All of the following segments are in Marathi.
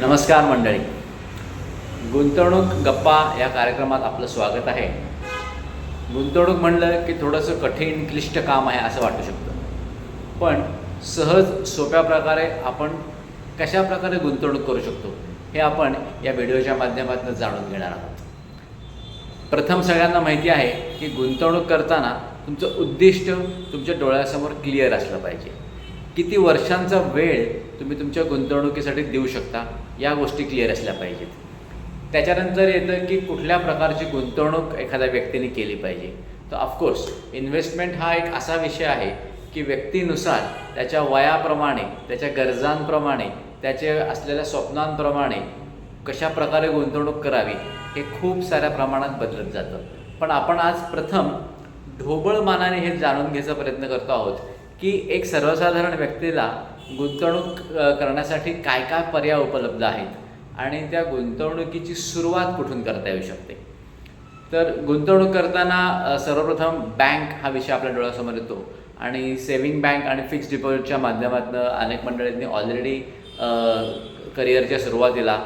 नमस्कार मंडळी. गुंतवणूक गप्पा या कार्यक्रमात आपलं स्वागत आहे. गुंतवणूक म्हणलं की थोडंसं कठीण क्लिष्ट काम आहे असं वाटू शकतं. पण सहज सोप्या प्रकारे आपण कशा प्रकारे गुंतवणूक करू शकतो हे आपण या व्हिडिओच्या माध्यमातून जाणून घेणार आहोत. प्रथम सगळ्यांना माहिती आहे की गुंतवणूक करताना तुमचं उद्दिष्ट तुमच्या डोळ्यासमोर क्लिअर असलं पाहिजे. किती वर्षांचा वेळ तुम्ही तुमच्या गुंतवणुकीसाठी देऊ शकता. या गोष्टी क्लिअर असल्या पाहिजेत. त्याच्यानंतर येतं की कुठल्या प्रकारची गुंतवणूक एखाद्या व्यक्तीने केली पाहिजे. तर ऑफकोर्स इन्व्हेस्टमेंट हा एक असा विषय आहे की व्यक्तीनुसार त्याच्या वयाप्रमाणे त्याच्या गरजांप्रमाणे त्याचे असलेल्या स्वप्नांप्रमाणे कशा प्रकारे गुंतवणूक करावी हे खूप साऱ्या प्रमाणात बदलत जातं. पण आपण आज प्रथम ढोबळ मानाने हे जाणून घ्यायचा प्रयत्न करतो आहोत की एक सर्वसाधारण व्यक्तीला गुंतवणूक करण्यासाठी काय काय पर्याय उपलब्ध आहेत आणि त्या गुंतवणुकीची सुरुवात कुठून करता येऊ शकते? तर गुंतवणूक करताना सर्वप्रथम बँक हा विषय आपल्या डोळ्यासमोर येतो आणि सेव्हिंग बँक आणि फिक्स्ड डिपॉझिटच्या माध्यमातून अनेक मंडळींनी ऑलरेडी करिअरच्या सुरुवातीला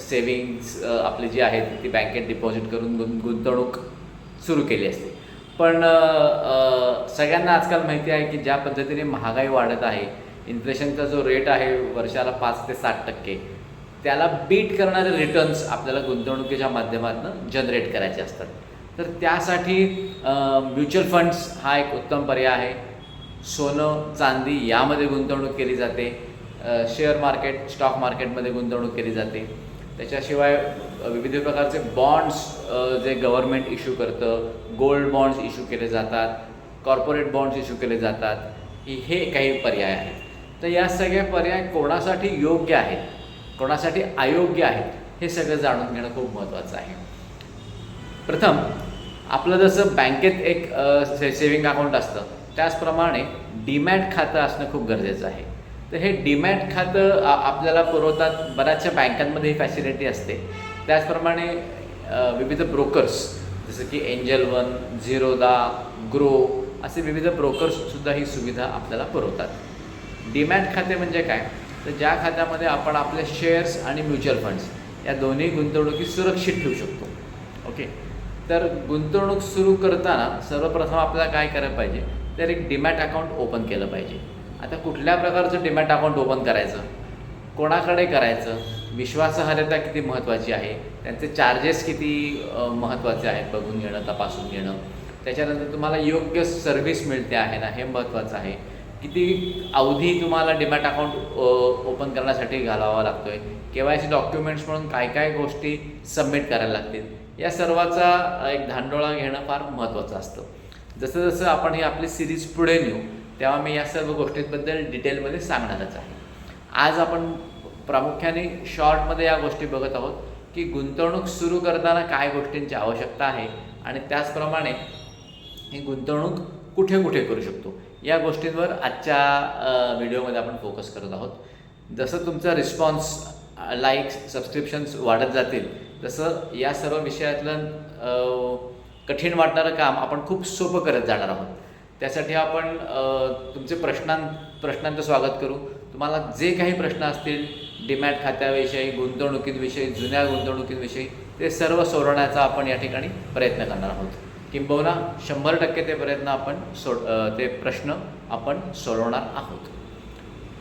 सेव्हिंग्स आपली जी आहेत ती बँकेत डिपॉझिट करून गुं गुंतवणूक सुरू केली असते. पण सगळ्यांना आजकाल माहिती आहे की ज्या पद्धतीने महागाई वाढत आहे इन्फ्लेशनचा जो रेट आहे वर्षाला पाच ते सात टक्के त्याला बीट करणारे रिटर्न्स आपल्याला गुंतवणुकीच्या माध्यमातून जनरेट करायचे असतात. तर त्यासाठी म्युच्युअल फंड्स हा एक उत्तम पर्याय आहे. सोनं चांदी यामध्ये गुंतवणूक केली जाते. शेअर मार्केट स्टॉक मार्केटमध्ये गुंतवणूक केली जाते. त्याच्याशिवाय विविध प्रकारचे बॉन्ड्स जे गव्हर्नमेंट इश्यू करतं गोल्ड बॉन्ड्स इश्यू केले जातात कॉर्पोरेट बॉन्ड्स इश्यू केले जातात ही हे काही पर्याय आहेत. तर या सगळे पर्याय कोणासाठी योग्य आहेत? कोणासाठी अयोग्य आहेत? हे सगळं जाणून घेणं खूप महत्त्वाचं आहे. प्रथम आपलं जसं बँकेत एक से सेविंग अकाउंट असतं त्याचप्रमाणे डीमॅट खातं असणं खूप गरजेचं आहे. तर हे डीमॅट खातं आपल्याला पुरवतात बऱ्याचशा बँकांमध्ये ही फॅसिलिटी असते. त्याचप्रमाणे विविध ब्रोकर्स जसं की एंजल वन झिरोदा ग्रो असे विविध ब्रोकर्ससुद्धा ही सुविधा आपल्याला पुरवतात. डीमॅट खाते म्हणजे काय? तर ज्या खात्यामध्ये आपण आपले शेअर्स आणि म्युच्युअल फंड्स या दोन्ही गुंतवणुकी सुरक्षित ठेवू शकतो. ओके तर गुंतवणूक सुरू करताना सर्वप्रथम आपल्याला काय करायला पाहिजे? तर एक डिमॅट अकाउंट ओपन केलं पाहिजे. आता कुठल्या प्रकारचं डिमॅट अकाउंट ओपन करायचं? कोणाकडे करायचं? विश्वासार्हता किती महत्त्वाची आहे? त्यांचे चार्जेस किती महत्त्वाचे आहेत? बघून घेणं तपासून घेणं. त्याच्यानंतर तुम्हाला योग्य सर्व्हिस मिळते आहे ना? हे महत्त्वाचं आहे. किती अवधी तुम्हाला डिमॅट अकाउंट ओपन करण्यासाठी घालावा लागतो आहे के वाय सी डॉक्युमेंट्स म्हणून काय काय गोष्टी सबमिट करायला लागतील? या सर्वाचा एक धांडोळा घेणं फार महत्त्वाचं असतं. जसं जसं आपण ही आपली सिरीज पुढे नेऊ तेव्हा मी या सर्व गोष्टींबद्दल डिटेलमध्ये सांगणारच आहे. आज आपण प्रामुख्याने शॉर्टमध्ये या गोष्टी बघत आहोत की गुंतवणूक सुरू करताना काय गोष्टींची आवश्यकता आहे आणि त्याचप्रमाणे ही गुंतवणूक कुठे कुठे करू शकतो? या गोष्टींवर आजच्या व्हिडिओमध्ये आपण फोकस करत आहोत. जसं तुमचा रिस्पॉन्स लाईक्स सबस्क्रिप्शन्स वाढत जातील तसं या सर्व विषयातलं कठीण वाटणारं काम आपण खूप सोपं करत जाणार आहोत. त्यासाठी आपण तुमचे प्रश्नां प्रश्नांचं स्वागत करू. तुम्हाला जे काही प्रश्न असतील डिमॅट खात्याविषयी गुंतवणुकींविषयी जुन्या गुंतवणुकींविषयी ते सर्व सोडवण्याचा आपण या ठिकाणी प्रयत्न करणार आहोत. किंबहुना शंभर टक्के ते प्रयत्न आपण सोड ते प्रश्न आपण सोडवणार आहोत.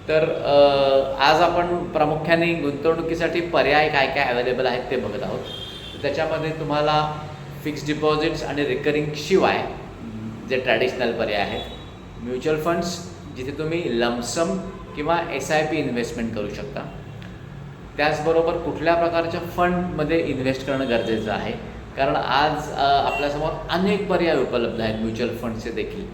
तर आज आपण प्रामुख्याने गुंतवणुकीसाठी पर्याय काय काय अवेलेबल आहेत ते बघत आहोत. त्याच्यामध्ये तुम्हाला फिक्स्ड डिपॉझिट्स आणि रिकरिंग शिवाय जे ट्रॅडिशनल पर्याय आहेत म्युच्युअल फंड्स जिथे तुम्ही लमसम किंवा एस आय पी इन्व्हेस्टमेंट करू शकता. त्याचबरोबर कुठल्या प्रकारच्या फंडमध्ये इन्व्हेस्ट करणं गरजेचं आहे? कारण आज आपल्यासमोर अनेक पर्याय उपलब्ध आहेत. म्युच्युअल फंड्सचे देखील.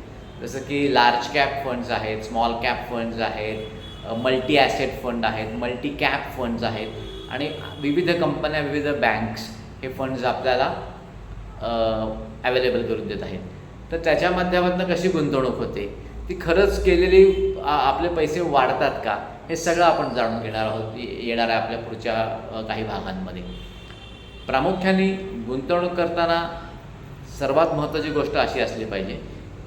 जसं की लार्ज कॅप फंड्स आहेत स्मॉल कॅप फंड्स आहेत मल्टी ॲसेट फंड आहेत मल्टी कॅप फंड्स आहेत आणि विविध कंपन्या विविध बँक्स हे फंड्स आपल्याला अवेलेबल करून देत आहेत. तर त्याच्या माध्यमातून कशी गुंतवणूक होते? ती खरंच केलेली आपले पैसे वाढतात का? हे सगळं आपण जाणून घेणार आहोत. येणार आहे आपल्या पुढच्या काही भागांमध्ये. प्रामुख्याने गुंतवणूक करताना सर्वात महत्त्वाची गोष्ट अशी असली पाहिजे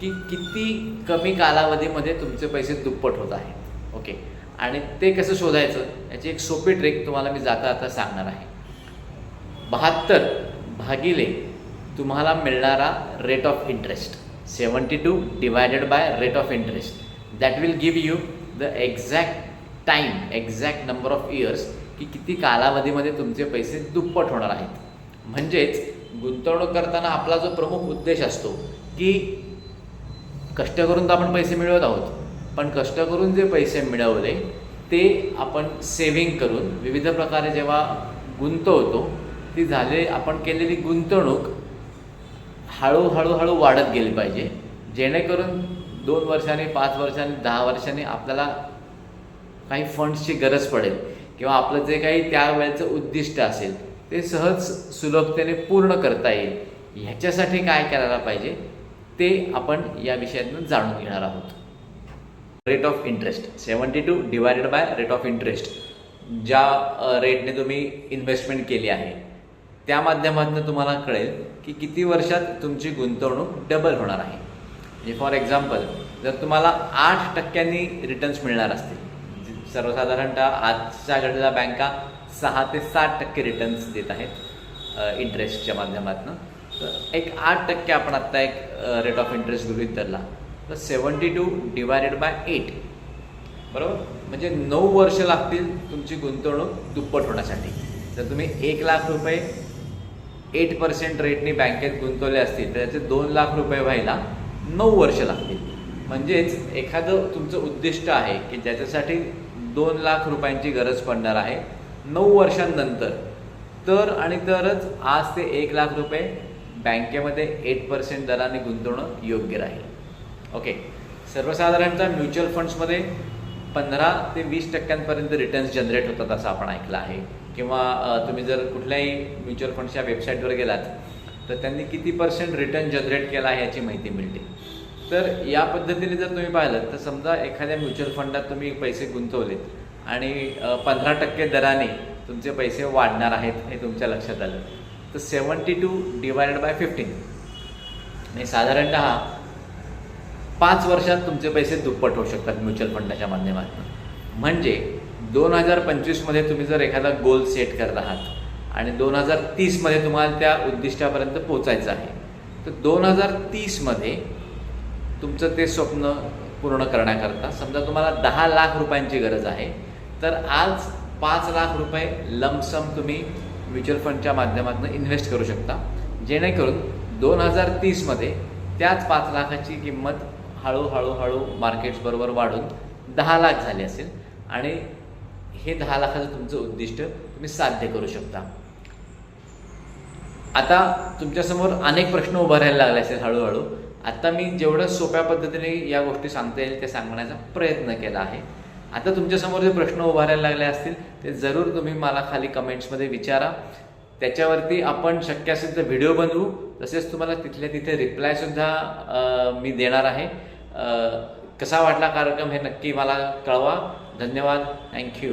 की किती कमी कालावधीमध्ये तुमचे पैसे दुप्पट होत आहेत. ओके? आणि ते कसं शोधायचं? याची एक सोपी ट्रिक तुम्हाला मी जाता आता सांगणार आहे. बहात्तर भागिले तुम्हाला मिळणारा rate of interest seventy two divided by rate of interest that will give you the exact time exact number of years की किती कालावधीमध्ये तुमचे पैसे दुप्पट होणार आहेत. म्हणजेच गुंतवणूक करताना आपला जो प्रमुख उद्देश असतो की कष्ट करून तर आपण पैसे मिळवत आहोत पण कष्ट करून जे पैसे मिळवले ते आपण सेव्हिंग करून विविध प्रकारे जेव्हा गुंतवतो ती झाले आपण केलेली गुंतवणूक हळूहळू हळू वाढत गेली पाहिजे. जेणेकरून दोन वर्षांनी पाच वर्षांनी दहा वर्षांनी आपल्याला काही फंड्सची गरज पडेल. किंवा आपलं जे काही त्यावेळेचं उद्दिष्ट असेल ते सहज सुलभतेने पूर्ण करता येईल. ह्याच्यासाठी काय करायला पाहिजे ते आपण या विषयातून जाणून घेणार आहोत. Rate of interest seventy two divided by rate of interest ज्या रेटने तुम्ही इन्व्हेस्टमेंट केली आहे त्या माध्यमातून तुम्हाला कळेल की किती वर्षात तुमची गुंतवणूक डबल होणार आहे. म्हणजे फॉर एक्झाम्पल जर तुम्हाला आठ टक्क्यांनी रिटर्न्स मिळणार असतील सर्वसाधारणतः आजच्या घडीला बँका सहा ते सात टक्के रिटर्न्स देत आहेत इंटरेस्टच्या माध्यमातून. तर एक आठ टक्के आपण आत्ता एक रेट ऑफ इंटरेस्ट गृहित धरला. तर seventy two divided by eight बरोबर? म्हणजे नऊ वर्ष लागतील तुमची गुंतवणूक दुप्पट होण्यासाठी. जर तुम्ही एक लाख रुपये एट पर्सेंट रेटने बँकेत गुंतवले असतील तर त्याचे दोन लाख रुपये व्हायला नऊ वर्ष लागतील. म्हणजेच एखादं तुमचं उद्दिष्ट आहे की ज्याच्यासाठी दोन लाख रुपयांची गरज पडणार आहे. नऊ वर्षांनंतर. तर आणि तरच आज ते एक लाख रुपये बँकेमध्ये एट पर्सेंट दराने गुंतवणं योग्य राहील. ओके सर्वसाधारणतः म्युच्युअल फंड्समध्ये पंधरा ते वीस टक्क्यांपर्यंत रिटर्न्स जनरेट होतात असं आपण ऐकलं आहे. किंवा तुम्ही जर कुठल्याही म्युच्युअल फंड्सच्या वेबसाईटवर गेलात तर त्यांनी किती पर्सेंट रिटर्न जनरेट केला आहे याची माहिती मिळते. तर या पद्धतीने जर तुम्ही पाहिलं तर समजा एखाद्या म्युच्युअल फंडात तुम्ही पैसे गुंतवलेत आणि पंधरा टक्के दराने तुमचे पैसे वाढणार आहेत हे तुमच्या लक्षात आलं तर seventy two divided by fifteen. आणि साधारणतः पाच वर्षात तुमचे पैसे दुप्पट होऊ शकतात म्युच्युअल फंडाच्या माध्यमातून. म्हणजे दोन हजार पंचवीसमध्ये तुम्ही जर एखादा गोल सेट करत आहात आणि दोन हजार तीसमध्ये तुम्हाला त्या उद्दिष्टापर्यंत पोचायचं आहे तर दोन हजार तीसमध्ये तुमचं ते स्वप्न पूर्ण करण्याकरता समजा तुम्हाला दहा लाख रुपयांची गरज आहे तर आज पाच लाख रुपये लमसम तुम्ही म्युच्युअल फंडच्या माध्यमातून इन्व्हेस्ट करू शकता. जेणेकरून दोन हजार तीसमध्ये त्याच पाच लाखाची किंमत हळूहळू हळू मार्केट्सबरोबर वाढून दहा लाख झाली असेल आणि हे दहा लाखाचं तुमचं उद्दिष्ट तुम्ही साध्य करू शकता. आता तुमच्यासमोर अनेक प्रश्न उभारायला लागले असेल हळूहळू. आता मी जेवढं सोप्या पद्धतीने या गोष्टी सांगता येईल ते सांगण्याचा प्रयत्न केला आहे. आता तुमच्यासमोर जे प्रश्न उभारायला लागले असतील ते जरूर तुम्ही मला खाली कमेंट्समध्ये विचारा. त्याच्यावरती आपण शक्य असेल तर व्हिडिओ बनवू. तसेच तुम्हाला तिथल्या तिथे रिप्लायसुद्धा मी देणार आहे. कसा वाटला कार्यक्रम हे नक्की मला कळवा. धन्यवाद. थँक्यू